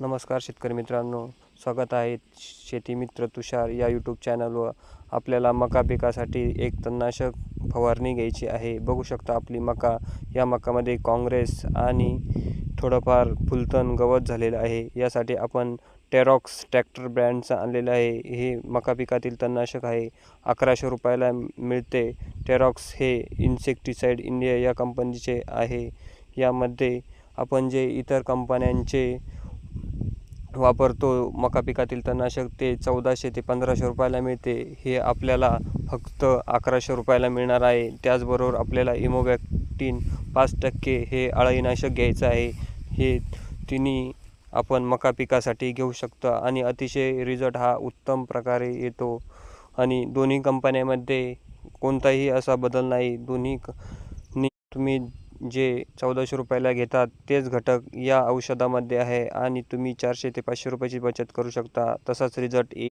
नमस्कार शेतकरी मित्रांनो स्वागत आहे शेती मित्र तुषार या यूट्यूब चॅनलवर आपल्याला मका पिकासाठी एक तणनाशक फवारणी घ्यायची आहे. बघू शकता आपली मका. या मकामध्ये काँग्रेस आणि थोडंफार फुलतण गवत झालेलं आहे. यासाठी आपण टेरॉक्स ट्रॅक्टर ब्रँडचं आणलेलं आहे. हे मका पिकातील तणनाशक आहे. अकराशे रुपयाला मिळते. टेरॉक्स हे इन्सेक्टिसाईड इंडिया या कंपनीचे आहे. यामध्ये आपण जे इतर कंपन्यांचे वापरतो. मका पिकातील तणनाशक ते चौदाशे ते पंधराशे रुपयाला मिळते. हे आपल्याला फक्त अकराशे रुपयाला मिळणार आहे. त्याचबरोबर आपल्याला इमोबॅक्टिन पाच टक्के हे अळईनाशक घ्यायचं आहे. हे तिन्ही आपण मका पिकासाठी घेऊ शकतो आणि अतिशय रिझल्ट हा उत्तम प्रकारे येतो. आणि दोन्ही कंपन्यामध्ये कोणताही असा बदल नाही. दोन्ही क तुम्ही जे चौदाशे रुपयाला घेतात तेच घटक या औषधामध्ये आहे आणि तुम्ही चारशे ते पाचशे रुपयाची बचत करू शकता. तसाच रिझल्ट ए